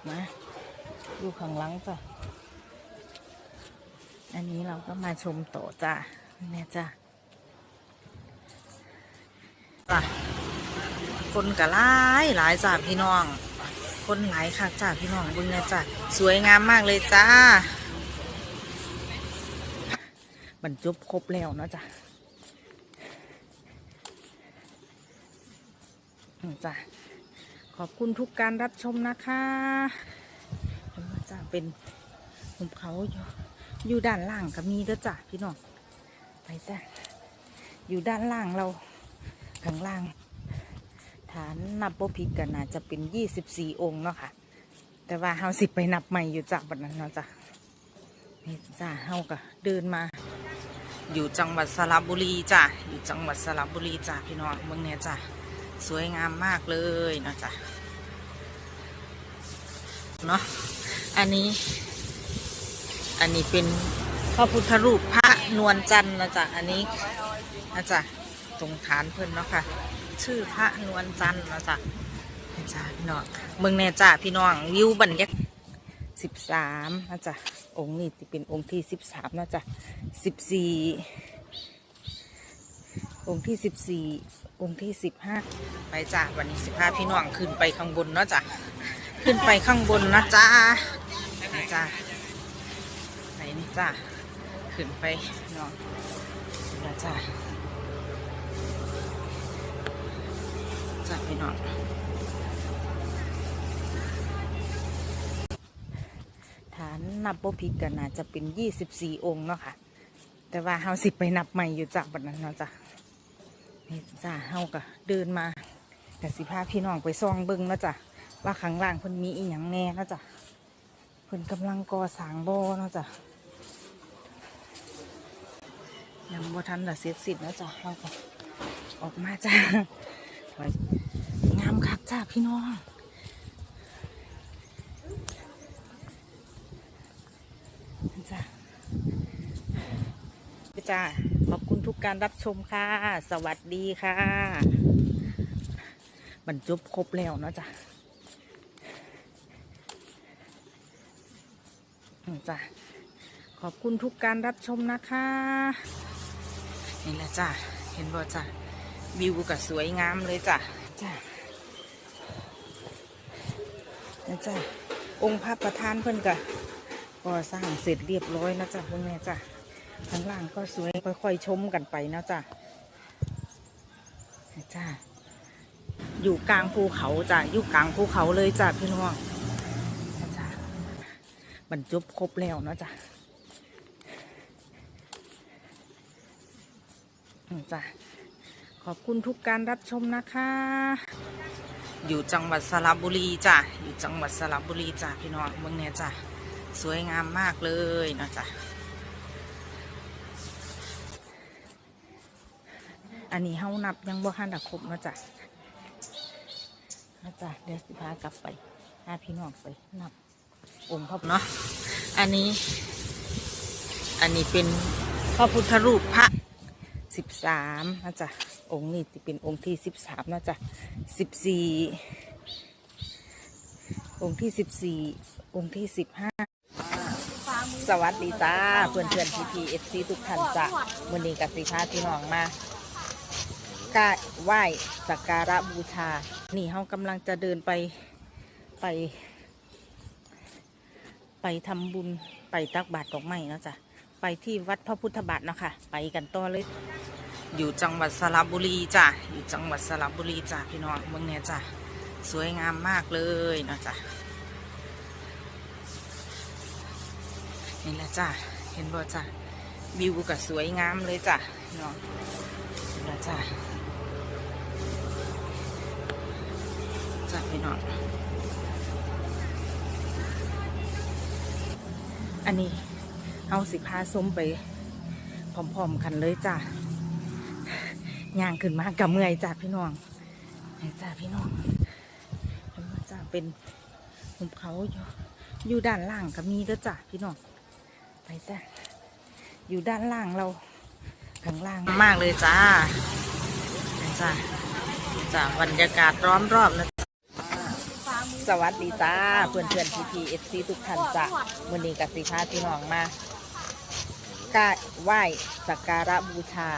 อกมาดูข้างหลังจ้ะ อันนี้เราก็มาชมโตจ้ะเนี่ยจ้ะจ้ะคนกะหลายหลายจ้ะพี่น้อง คนหลายค่ะจ้ะพี่น้องบุญเนี่ยจ้ะสวยงามมากเลยจ้าบรรจบครบแล้วเนาะจ้ะอืมจ้ะ ขอบคุณทุกการรับชมนะคะเห็นจะเป็นหุบเขาอยู่อยู่ด้านล่างก็มีเด้อจ้ะพี่น้องไปจ้ะอยู่ด้านล่างเราข้างล่าง ฐานนับบ่ผิดกันน่าจะเป็นยี่สิบสี่องค์เนาะค่ะ แต่ว่าเฮาสิไปนับใหม่อยู่จากบัดนั้นเนาะจ้ะนี่จ้ะเฮาก็เดินมา อยู่จังหวัดสระบุรีจ้ะอยู่จังหวัดสระบุรีจ้ะพี่น้องเมืองเนี่ยจ้ะ สวยงามมากเลยเนาะจ้ะเนาะอันนี้ อันนี้เป็นพระพุทธรูปพระนวลจันทร์นะจ๊ะอันนี้นะจ๊ะตรงฐานเพิ่นเนาะค่ะ ชื่อพระนวลจันทร์นะจ๊ะนี่จ้ะพี่น้องเมืองเนี่ยจ้ะพี่น้องวิวบรรยากาศสิบสามนะจ๊ะองค์นี้ที่เป็นองค์ที่สิบสามนะจ๊ะสิบสี่ องค์ที่สิบสี่องค์ที่สิบห้าไปจ้ะวันนี้สิบห้าพี่น้องขึ้นไปข้างบนเนาะจ้ะขึ้นไปข้างบนนะจ๊ะนี่จ้ะไหนนี่จ้ะขึ้นไปน้องนะจ้ะจ้ะพี่น้องฐานนับบ่ผิดกันน่าจะเป็นยี่สิบสี่องค์เนาะค่ะ แต่ว่าเฮาสิไปนับใหม่อยู่จากบัดนั้นเนาะจ้ะ นี่จ้ะเฮาก็เดินมาแต่สิพาพี่น้องไปซองเบิงนะจ้ะว่าข้างล่างเพิ่นมีอีหยังแน่นะจ้ะเพิ่นกำลังก่อสร้างบ่อนะจ้ะยังบ่ทันละเสร็จสิ้นเนะจ้ะเฮาก็ออกมาจ้ะงามคักจ้าพี่น้องจ้าจ้า การรับชมค่ะ สวัสดีค่ะ บรรจบครบแล้วเนาะจ้ะจ้ะขอบคุณทุกการรับชมนะคะ นี่แหละจ้ะ เห็นบ่จ้ะ วิวก็สวยงามเลยจ้ะ จ้ะนะจ้ะ องค์พระประธานเพิ่นก็ก่อสร้างเสร็จเรียบร้อยนะจ้ะพวกแม่จ้ะ ข้างล่างก็สวยค่อยๆชมกันไปนะจ้ะจ้ะอยู่กลางภูเขาจ้ะอยู่กลางภูเขาเลยจ้ะพี่น้องจ้ะบรรจบครบแล้วเนาะจ้ะจ้ะขอบคุณทุกการรับชมนะคะ อยู่จังหวัดสระบุรีจ้ะอยู่จังหวัดสระบุรีจ้ะพี่น้องเมืองเนี่ยจ้ะสวยงามมากเลยนะจ้ะ อันนี้เฮานับยังบ่ทันดักครบนาะจ้ะนะจ้ะเดี๋ยวสิพากลับไปพาพี่น้องไปนับองค์พระเนาะอันนี้ อันนี้เป็นพระพุทธรูปพระสิบสามนะจ๊ะองค์นี้จะเป็นองค์ที่สิบสามนะจ๊ะสิบสี่องค์ที่สิบสี่องค์ที่สิบห้าสวัสดีจ้าเพื่อนเพื่อนพีพีเอฟซีทุกท่านจ้ะวันนี้กับสีพาพี่น้องมา กาไหว้สักการะบูชา นี่เขากำลังจะเดินไปไป ไปทำบุญไปตักบาตรดอกไม้เนาะจ๊ะไปที่วัดพระพุทธบาทเนาะค่ะ ไปกันต่อเลย อยู่จังหวัดสระบุรีจ้ะ อยู่จังหวัดสระบุรีจ้ะพี่น้องเมืองเนี่ยจ้ะ สวยงามมากเลยเนาะจ้ะ นี่แหละจ้ะ เห็นบ่จ้ะวิวก็สวยงามเลยจ้ะพี่น้องนี่แหละจ้ะ จ้ะพี่น้องอันนี้เอาสิพาส้มไปพร้อมๆกันเลยจ้ะย่างขึ้นมากับเมื่อยจ้ะพี่น้องนี่จ้ะพี่น้องเห็นจ้ะเป็นหุบเขาอยู่อยู่ด้านล่างก็มีเด้อจ้ะพี่น้องไปจ้ะอยู่ด้านล่างเราข้างล่างมากเลยจ้าจ้ะจ้ะบรรยากาศร้อมรอบนะจ๊ะ สวัสดีจ้าเพื่อนเพื่อนพีพีเอฟซีทุกท่านจ้ะมือนี้กับสีพาพี่น้องมากาไหว้สักการะบูชา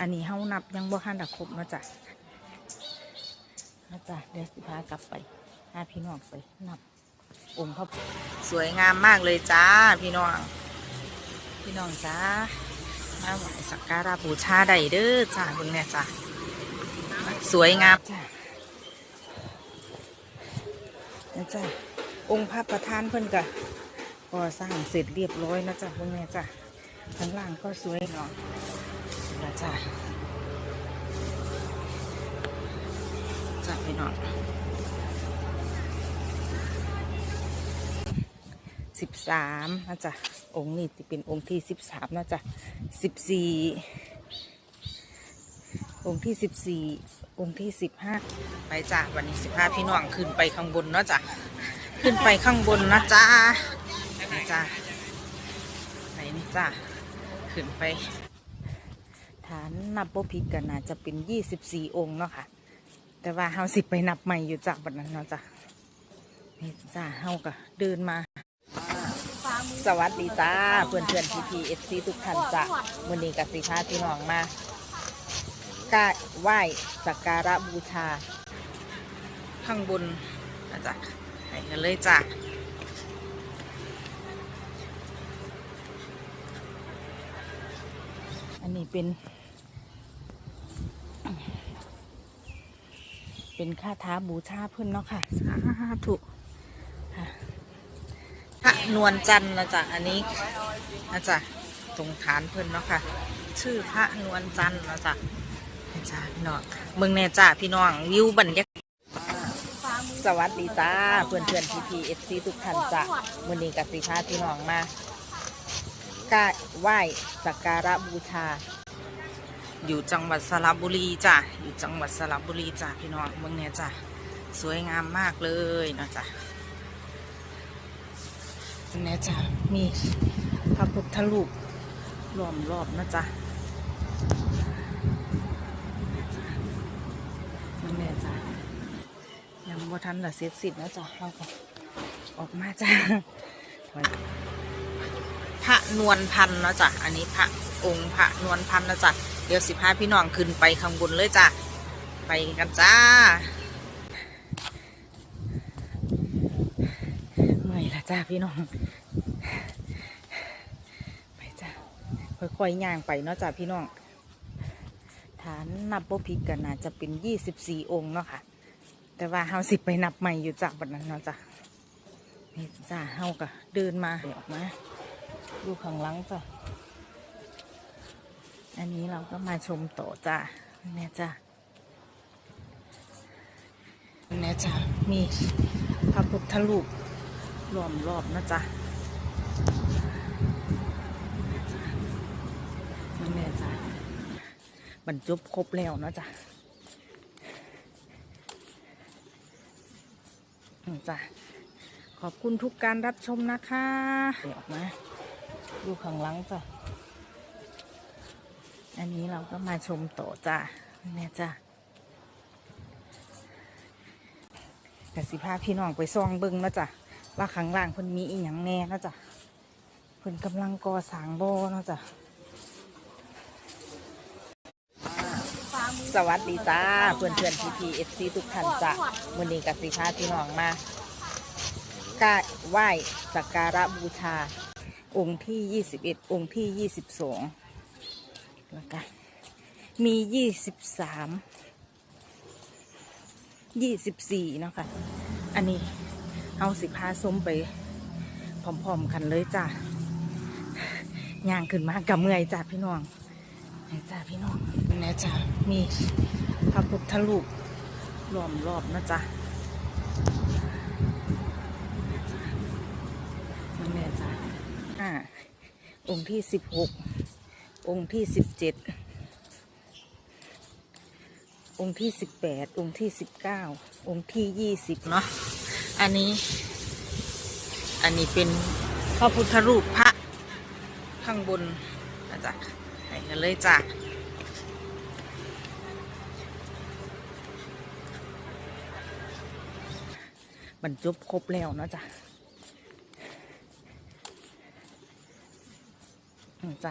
อันนี้เฮานับยังบ่ทันได้ครบนะจ้ะนะจ้ะเดี๋ยวสิพากลับไปหาพี่น้องไปนับองค์พระสวยงามมากเลยจ้าพี่น้อง พี่น้องจ้ามาไหว้สักการะบูชาได้เด้อจ้าเบิ่งเนี่ยจ้าสวยงามจ้า นะจ้าองค์พระประธานเพิ่นก็ก่อสร้างเสร็จเรียบร้อยนะจ้าเบิ่งเนี่ยจ้าข้างล่างก็สวยเนาะนะจ้าจ้าพี่น้องสิบสามนะจ๊ะองค์นี้จะเป็นองค์ที่สิบสามนะจ๊ะสิบสี่ องค์ที่สิบสี่องค์ที่สิบห้าไปจ้ะวันนี้สิบห้าพี่น้องขึ้นไปข้างบนเนาะจ้ะขึ้นไปข้างบนนะจ้านะจ้ะไหนนี่จ้ะขึ้นไป ฐานนับโบผิดกันนะจะเป็นยี่สิบสี่องค์เนาะค่ะ แต่ว่าเฮาสิไปนับใหม่อยู่จากวันนั้นเนาะจ้ะนี่จ้าเฮาก็เดินมาสวัสดีจ้าเพื่อนเพื่อนพีพีเอฟซีทุกท่านจ้ะวันนี้กับสีพาพี่น้องมา กราไหว้สักการะบูชา ข้างบนนะจ๊ะไปกันเลยจ้ะอันนี้เป็น เป็นค่าท้าบูชาเพื่อนเนาะค่ะ สาธุค่ะพระนวลจันทร์นะจ๊ะอันนี้นะจ๊ะตรงฐานเพิ่นเนาะค่ะ ชื่อพระนวลจันทร์นะจ๊ะนี่ จ้าพี่น้องเมืองแน่จ้าพี่น้องวิวบรรยากาศสวัสดีจ้าเพื่อนเพื่อนพีพีเอฟซีทุกท่านจ้ะวันนี้กับสีพาพี่น้องมากราไหว้สักการะบูชา อยู่จังหวัดสระบุรีจ้ะอยู่จังหวัดสระบุรีจ้ะพี่น้องเมืองแน่จ้ะสวยงามมากเลยนะจ๊ะเนี่ยจ้ะมีพระพุทธรูปล้อมรอบนะจ๊ะนั่นแหละจ้ะยัง บ่ทันละเสร็จสิ้นนะจ๊ะเราก็ออกมาจ้ะพระนวลพันธ์นะจ๊ะอันนี้พระองค์พระนวลพันธ์นะจ๊ะเดี๋ยวสิพาพี่น้องขึ้นไปข้างบนเลยจ้ะไปกันจ้าเมื่อยละจ้าพี่น้องไปจ้าค่อยๆย่างไปเนาะจ้าพี่น้องฐานนับโบผิดกันนะจะเป็นยี่สิบสี่องค์เนาะค่ะ แต่ว่าเฮาสิไปนับใหม่อยู่จากบัดนั้นเนาะจ้ะนี่จ้าเฮาก็เดินมาออกมาดูข้างหลังจ้ะอันนี้เราก็มาชมต่อจ้าเนี่ยจ้าเนี่ยจ้ามีพระพุทธรูปล้อมรอบนะจ๊ะนั่นแหละจ้ะบรรจบครบแล้วนะจ๊ะอืม จ้ะขอบคุณทุกการรับชมนะคะเดี๋ยวออกมาดูข้างหลังจ้ะอันนี้เราก็มาชมต่อจ้ะเนี่ยจ้ะแต่สิพาพี่น้องไปซองบิ้งนะจ๊ะว่าข้างล่างเพิ่นมีอีหยังแน่นะจ้ะเพิ่นกำลังก่อสร้างโบนะจ้ะ สวัสดีจ้าเพื่อนเพื่อนพีพีเอฟซีทุกท่านจ้ะวันนี้กับสีพาพี่น้องมากราไหว้สักการะบูชา องค์ที่ยี่สิบเอ็ดองค์ที่ยี่สิบสองแล้วก็มียี่สิบสามยี่สิบสี่เนาะค่ะ อันนี้เอาสิพาส้มไปพร้อมๆกันเลยจ้ะย่างขึ้นมากับเมื่อยจ้ะพี่น้อง นี่จ้ะพี่น้องเนี่จ้ะมีพระพุทธรูปล้อมรอบนะจ๊ะนั่นแหละจ้ะอ่าองค์ที่สิบหกองค์ที่สิบเจ็ดองค์ที่สิบแปดองค์ที่สิบเก้าองค์ที่ยี่สิบเนาะอันนี้ อันนี้เป็นพระพุทธรูปพระข้างบนนะจ๊ะ ไปกันเลยจ้ะบรรจุครบแล้วนะจ้ะจ้ะ